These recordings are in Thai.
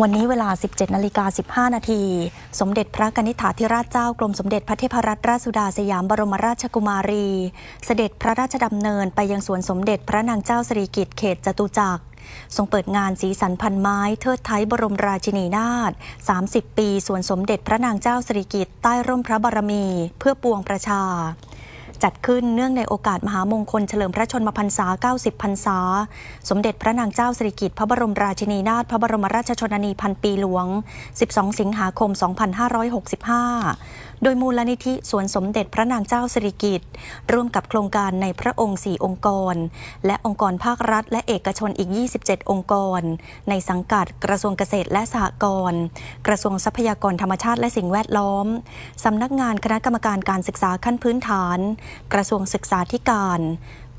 วันนี้เวลา 17 นาฬิกา 15 นาที สมเด็จพระกนิษฐาธิราชเจ้ากรมสมเด็จพระเทพรัตนราชสุดาสยามบรมราชกุมารี เสด็จพระราชดำเนินไปยังสวนสมเด็จพระนางเจ้าสิริกิติ์เขตจตุจักร ทรงเปิดงานสีสันพันไม้ เทิดไทยบรมราชินีนาถ 30 ปีสวนสมเด็จพระนางเจ้าสิริกิติ์ใต้ร่มพระบารมี เพื่อปวงประชา จัดขึ้นเนื่องในโอกาสมหามงคลเฉลิมพระชนมพรรษา 90 พรรษา สมเด็จพระนางเจ้าสิริกิติ์พระบรมราชินีนาถพระบรมราชชนนีพันปีหลวง 12 สิงหาคม 2565 โดยมูลนิธิสวนสมเด็จพระนางเจ้าสิริกิติ์ร่วมกับโครงการในพระองค์ 4 องค์กร และองค์กรภาครัฐ และเอกชนอีก 27 องค์กร ในสังกัดกระทรวงเกษตรและสหกรณ์ กระทรวงทรัพยากรธรรมชาติและสิ่งแวดล้อม สำนักงานคณะกรรมการการศึกษาขั้นพื้นฐาน กระทรวงศึกษาธิการ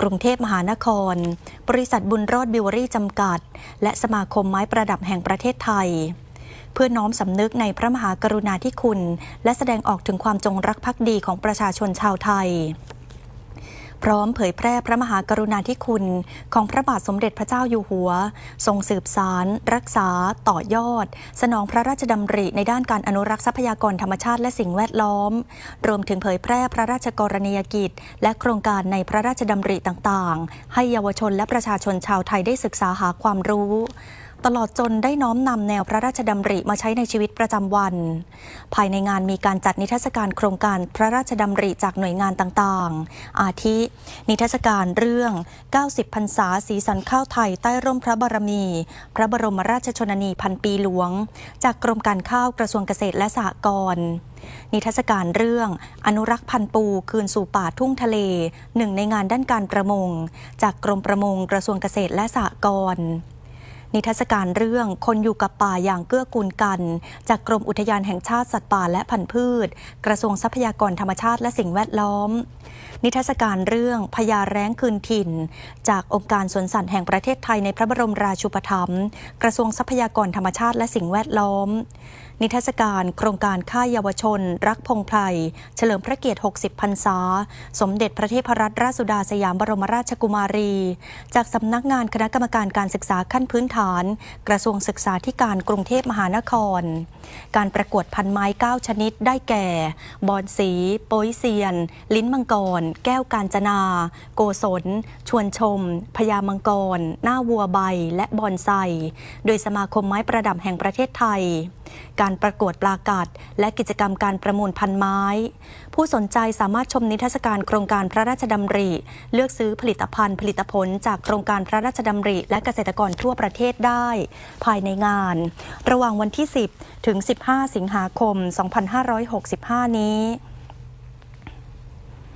กรุงเทพมหานคร บริษัทบุญรอดบิวเวอรี่จำกัด และสมาคมไม้ประดับแห่งประเทศไทย เพื่อน้อมสำนึกในพระมหากรุณาธิคุณ และแสดงออกถึงความจงรักภักดีของประชาชนชาวไทยพร้อมเผยแพร่พระมหากรุณาธิคุณ ของพระบาทสมเด็จพระเจ้าอยู่หัว ทรงสืบสาร รักษา ต่อยอด สนองพระราชดำริในด้านการอนุรักษ์ทรัพยากรธรรมชาติและสิ่งแวดล้อม รวมถึงเผยแพร่พระราชกรณียกิจ และโครงการในพระราชดำริต่างๆ ให้เยาวชนและประชาชนชาวไทยได้ศึกษาหาความรู้ ตลอดจนได้น้อมนำแนวพระราชดำริมาใช้ในชีวิตประจำวัน ภายในงานมีการจัดนิทรรศการโครงการพระราชดำริจากหน่วยงานต่างๆ อาทิ นิทรรศการเรื่อง 90พรรษาสีสันข้าวไทยใต้ร่มพระบารมี พระบรมราชชนนีพันปีหลวง จากกรมการข้าวกระทรวงเกษตรและสหกรณ์นิทรรศการเรื่อง อนุรักษ์พันธุ์ปูคืนสู่ป่าทุ่งทะเล หนึ่งในงานด้านการประมง จากกรมประมงกระทรวงเกษตรและสหกรณ์ นิทรรศการเรื่องคนอยู่กับป่าอย่างเกื้อกูลกัน จากกรมอุทยานแห่งชาติสัตว์ป่าและพันธุ์พืช กระทรวงทรัพยากรธรรมชาติและสิ่งแวดล้อม นิทรรศการเรื่องพญาแร้งคืนถิ่น จากองค์การสวนสัตว์แห่งประเทศไทยในพระบรมราชูปถัมภ์กระทรวงทรัพยากรธรรมชาติและสิ่งแวดล้อม นิทรรศการโครงการค่ายเยาวชน รักพงไพรเฉลิมพระเกียรติ 60 พรรษา สมเด็จพระเทพรัตนราชสุดาสยามบรมราชกุมารี จากสำนักงานคณะกรรมการการศึกษาขั้นพื้นฐาน กระทรวงศึกษาธิการกรุงเทพมหานคร การประกวดพันไม้ 9 ชนิดได้แก่ บอนสี โป้ยเซียน ลิ้นมังกร แก้วกาญจนา โกศล ชวนชม พญามังกร หน้าวัวใบ และบอนไซ โดยสมาคมไม้ประดับแห่งประเทศไทย การการประกวดปลากัด และกิจกรรมการประมูลพันไม้ ผู้สนใจสามารถชมนิทรรศการโครงการพระราชดำริ เลือกซื้อผลิตภัณฑ์ผลิตผลจากโครงการพระราชดำริ และเกษตรกรทั่วประเทศได้ ภายในงาน ระหว่างวันที่ 10 ถึง 15 สิงหาคม 2565 นี้